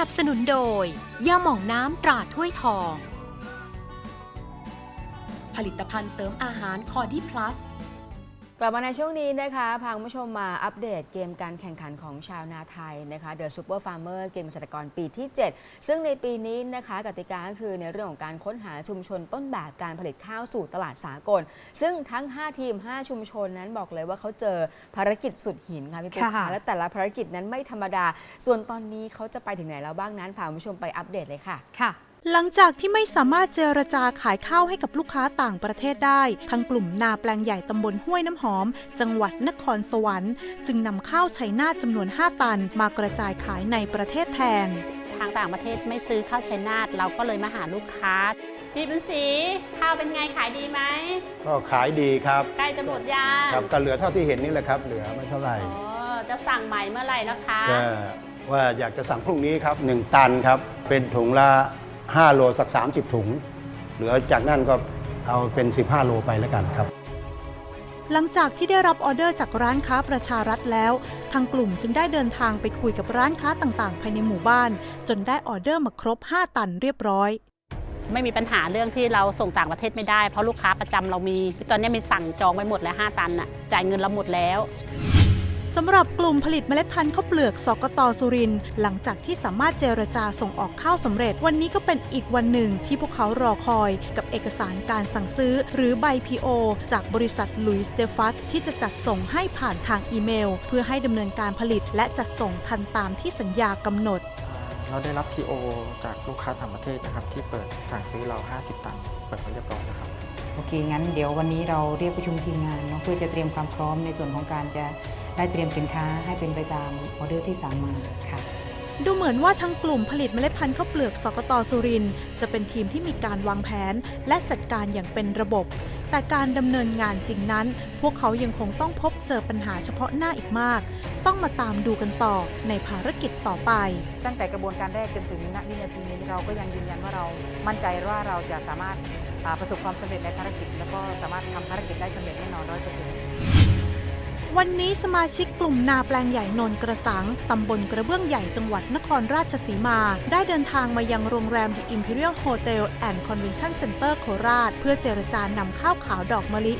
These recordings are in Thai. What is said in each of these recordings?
นับสนุนโดยยาหม่องน้ำตราถ้วยทอง ผลิตภัณฑ์เสริมอาหารคอดี้พลัส กลับมาในช่วงนี้นะคะพาคุณผู้ชมมาอัปเดตเกมการแข่งขันของชาวนาไทยนะคะ The Super Farmer เกมเกษตรกรปีที่ 7 ซึ่งในปีนี้นะคะกติกาก็คือในเรื่องของการค้นหาชุมชนต้นแบบการผลิตข้าวสู่ตลาดสากล ซึ่งทั้ง 5 ทีม 5 ชุมชนนั้นบอกเลยว่าเขาเจอภารกิจสุดหินค่ะพี่ปุ๊กค่ะค่ะและแต่ละภารกิจนั้นไม่ธรรมดา ส่วนตอนนี้เขาจะไปถึงไหนแล้วบ้างนั้นพาคุณผู้ชมไปอัปเดตเลยค่ะค่ะ หลังจากที่ไม่สามารถเจรจาขายข้าวให้กับลูกค้าต่างประเทศได้ทั้งกลุ่มนาแปลงใหญ่ตำบลห้วยน้ำหอม จังหวัดนครสวรรค์ จึงนำข้าวไชน่าทจำนวน 5 ตัน มากระจายขายในประเทศแทน ทางต่างประเทศไม่ซื้อข้าวชัยนาทเราก็เลยมาหาลูกค้า พี่บุญศรีข้าวเป็นไงขายดีไหมก็ขายดีครับใกล้จะหมดยางครับก็เหลือเท่าที่เห็นนี่แหละครับ เหลือไม่เท่าไหร่อ๋อจะสั่งใหม่เมื่อไหร่แล้วคะก็ว่าอยากจะสั่งพรุ่งนี้ครับ 1 ตันครับ เป็นถุงละ 5 โลสัก 30 ถุง เหลือจากนั้นก็เอาเป็น 15 โลไปแล้วกันครับ หลังจากที่ได้รับออเดอร์จากร้านค้าประชารัฐแล้ว ทางกลุ่มจึงได้เดินทางไปคุยกับร้านค้าต่างๆ ภายในหมู่บ้าน จนได้ออเดอร์มาครบ 5 ตันเรียบร้อยไม่มีปัญหาเรื่องที่เราส่งต่างประเทศไม่ได้เพราะลูกค้าประจำเรามี ตอนนี้มีสั่งจองไปหมดแล้ว 5 ตันน่ะจ่ายเงินเราหมดแล้ว สำหรับกลุ่มผลิตเมล็ดพันธุ์ข้าวเปลือกสกตสุรินทร์หลังจากที่สามารถเจรจาส่งออกข้าวสำเร็จ วันนี้ก็เป็นอีกวันหนึ่งที่พวกเขารอคอย กับเอกสารการสั่งซื้อ หรือใบ PO จากบริษัทลุยส์เดฟัสที่จะจัดส่งให้ผ่านทางอีเมล เพื่อให้ดำเนินการผลิตและจัดส่งทันตามที่สัญญากำหนด เราได้รับ PO จากลูกค้าต่างประเทศนะครับ ที่เปิดสั่งซื้อเรา 50 ตัน เปิดไว้เรียบร้อยแล้วครับ โอเค งั้นเดี๋ยววันนี้เราเรียกประชุมทีมงานเนาะเพื่อจะเตรียมความพร้อมในส่วนของการจะ ได้เตรียมสินค้าให้เป็นไปตามออเดอร์ที่สั่งมาค่ะ ดูเหมือนว่าทั้งกลุ่มผลิตเมล็ดพันธุ์ข้าวเปลือกสกตสุรินทร์จะเป็นทีมที่มีการวางแผนและจัดการอย่างเป็นระบบ แต่การดำเนินงานจริงนั้น พวกเขายังคงต้องพบเจอปัญหาเฉพาะหน้าอีกมาก ต้องมาตามดูกันต่อในภารกิจต่อไป ตั้งแต่กระบวนการแรกจนถึงณวินาทีนี้เราก็ยังยืนยันว่าเรามั่นใจว่าเราจะสามารถอ่าประสบความสำเร็จในภารกิจ แล้วก็สามารถทำภารกิจได้สำเร็จแน่นอนร้อยเปอร์เซ็นต์ วันนี้สมาชิกกลุ่มนาแปลงใหญ่นนกระสัง ตำบลกระเบื้องใหญ่จังหวัดนครราชสีมา ได้เดินทางมายังโรงแรม The Imperial Hotel and Convention Center โคราช เพื่อเจรจานำข้าวขาวดอกมะลิ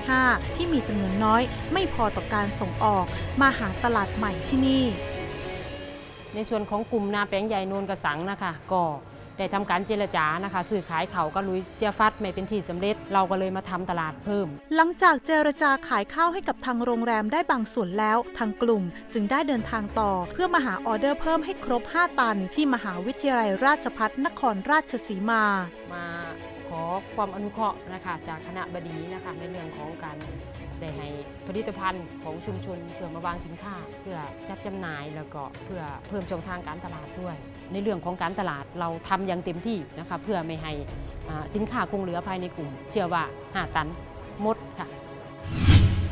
105 ที่มีจำนวนน้อย ไม่พอต่อการส่งออก มาหาตลาดใหม่ที่นี่ ในส่วนของกลุ่มนาแปลงใหญ่นวลกระสังนะคะก็ ได้ทำการเจรจานะคะซื้อขายเขาก็ลุยเจียฟัดไม่เป็นที่สำเร็จ เราก็เลยมาทำตลาดเพิ่ม หลังจากเจรจาขายข้าวให้กับทางโรงแรมได้บางส่วนแล้ว ทางกลุ่มจึงได้เดินทางต่อ เพื่อมาหาออเดอร์เพิ่มให้ครบ 5 ตัน ที่มหาวิทยาลัยราชภัฏนครราชสีมา มาขอความอนุเคราะห์นะคะจากคณะบดีนะคะในเรื่องของการ ได้ให้ผลิตภัณฑ์ของชุมชนเพื่อมาวางสินค้า เพื่อจัดจำหน่ายแล้วก็เพื่อเพิ่มช่องทางการตลาดด้วย ในเรื่องของการตลาดเราทำอย่างเต็มที่นะคะเพื่อไม่ให้อ่าสินค้าคงเหลือภายในกลุ่ม เชื่อว่า5ตันหมดค่ะ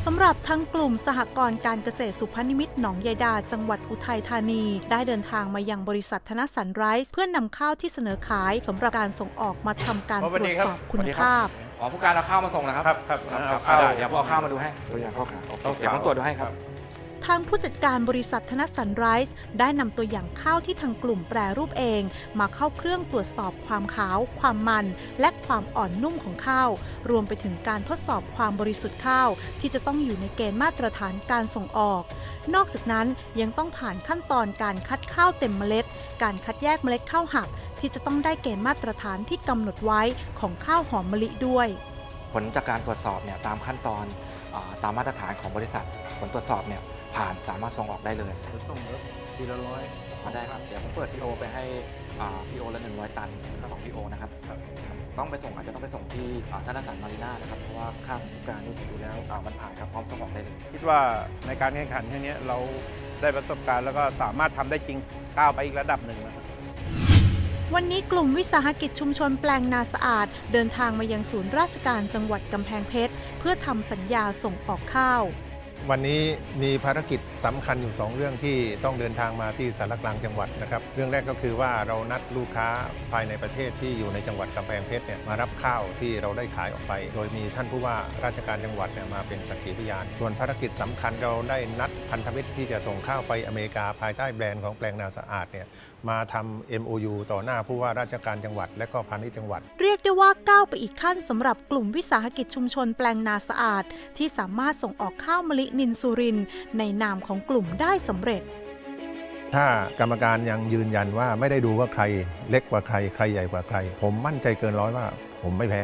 สำหรับทั้งกลุ่มสหกรณ์การเกษตรสุพรรณนิมิตรหนองยายดา จังหวัดอุทัยธานี ได้เดินทางมายังบริษัทธนสันไรซ์เพื่อนำข้าวที่เสนอขายสำหรับการส่งออกมาทำการตรวจสอบคุณภาพ อ๋อผู้การเอาข้าวมาส่งนะครับครับครับครับเอาข้าวได้เดี๋ยวผมเอาข้าวมาดูให้ตัวอย่างข้าวขาวต้องเดี๋ยวผมตรวจดูให้ครับ ทางผู้จัดการบริษัทธนสันไรซ์ได้นำตัวอย่างข้าวที่ทางกลุ่มแปรรูปเอง มาเข้าเครื่องตรวจสอบความขาว ความมัน และความอ่อนนุ่มของข้าว รวมไปถึงการทดสอบความบริสุทธิ์ข้าว ที่จะต้องอยู่ในเกณฑ์มาตรฐานการส่งออก นอกจากนั้นยังต้องผ่านขั้นตอนการคัดข้าวเต็มเมล็ด การคัดแยกเมล็ดข้าวหัก ที่จะต้องได้เกณฑ์มาตรฐานที่กำหนดไว้ของข้าวหอมมะลิด้วยผลจากการตรวจสอบเนี่ยตามขั้นตอนอตามมาตรฐานของบริษัท ผลตรวจสอบเนี่ย ผ่านสามารถส่งออกได้เลยส่งรถทีละร้อยพอได้ครับ เดี๋ยวผมเปิดพีโอไปให้พีโอละ100ตันสองพีโอนะครับครับ ต้องไปส่งอาจจะต้องไปส่งที่อ่าธนสารมารีนานะครับ เพราะว่าข้ามผู้การนี่ผมดูแล้วอ่ามันผ่านครับพร้อมส่งออกได้เลย คิดว่าในการแข่งขันครั้งนี้เราได้ประสบการณ์แล้วก็สามารถทำได้จริงก้าวไปอีกระดับหนึ่งนะครับวันนี้กลุ่มวิสาหกิจชุมชนแปลงนาสะอาด เดินทางมายังศูนย์ราชการจังหวัดกำแพงเพชร เพื่อทำสัญญาส่งออกข้าว วันนี้มีภารกิจสำคัญอยู่ 2 เรื่องที่ต้องเดินทางมาที่สารกลางจังหวัดนะครับเรื่องแรกก็คือว่าเรานัดลูกค้าภายในประเทศที่อยู่ในจังหวัดกำแพงเพชรเนี่ยมารับข้าวที่เราได้ขายออกไป โดยมีท่านผู้ว่าราชการจังหวัดเนี่ยมาเป็นสักขีพยาน ส่วนภารกิจสำคัญเราได้นัดพันธมิตรที่จะส่งข้าวไปอเมริกาภายใต้แบรนด์ของแปลงนาสะอาดเนี่ยมาทำ MOU ต่อหน้าผู้ว่าราชการจังหวัด และก็พาณิชย์จังหวัด เรียกได้ว่าก้าวไปอีกขั้นสำหรับกลุ่มวิสาหกิจชุมชนแปลงนาสะอาด ที่สามารถส่งออกข้าวมะลินินสุรินทร์ในนามของกลุ่มได้สำเร็จ ถ้ากรรมการยังยืนยันว่าไม่ได้ดูว่าใครเล็กกว่าใคร ใครใหญ่กว่าใคร ผมมั่นใจเกินร้อยว่า ผมไม่แพ้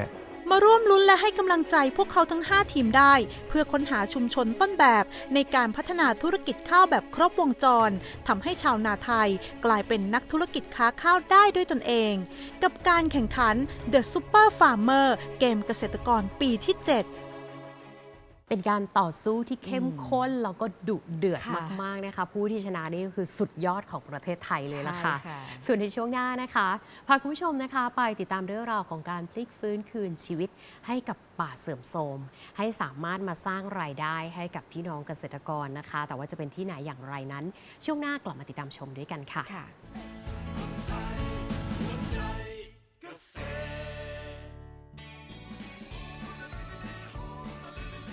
มาร่วมลุ้นและให้กำลังใจพวกเขาทั้ง 5 ทีมได้ เพื่อค้นหาชุมชนต้นแบบในการพัฒนาธุรกิจข้าวแบบครบวงจรทำให้ชาวนาไทยกลายเป็นนักธุรกิจค้าข้าวได้ด้วยตนเอง กับการแข่งขัน The Super Farmer เกมเกษตรกรปีที่ 7 เป็นการต่อสู้ที่เข้มข้นแล้วก็ดุเดือดค่ะมาก ๆ นะคะ ผู้ที่ชนะนี่ก็คือสุดยอดของประเทศไทยเลยล่ะค่ะ ใช่ค่ะ ส่วนในช่วงหน้านะคะพาคุณผู้ชมนะคะไปติดตามเรื่องราวของการพลิกฟื้นคืนชีวิตให้กับป่าเสื่อมโทรม ให้สามารถมาสร้างรายได้ให้กับพี่น้องเกษตรกรนะคะ แต่ว่าจะเป็นที่ไหนอย่างไรนั้น ช่วงหน้ากลับมาติดตามชมด้วยกันค่ะ ค่ะ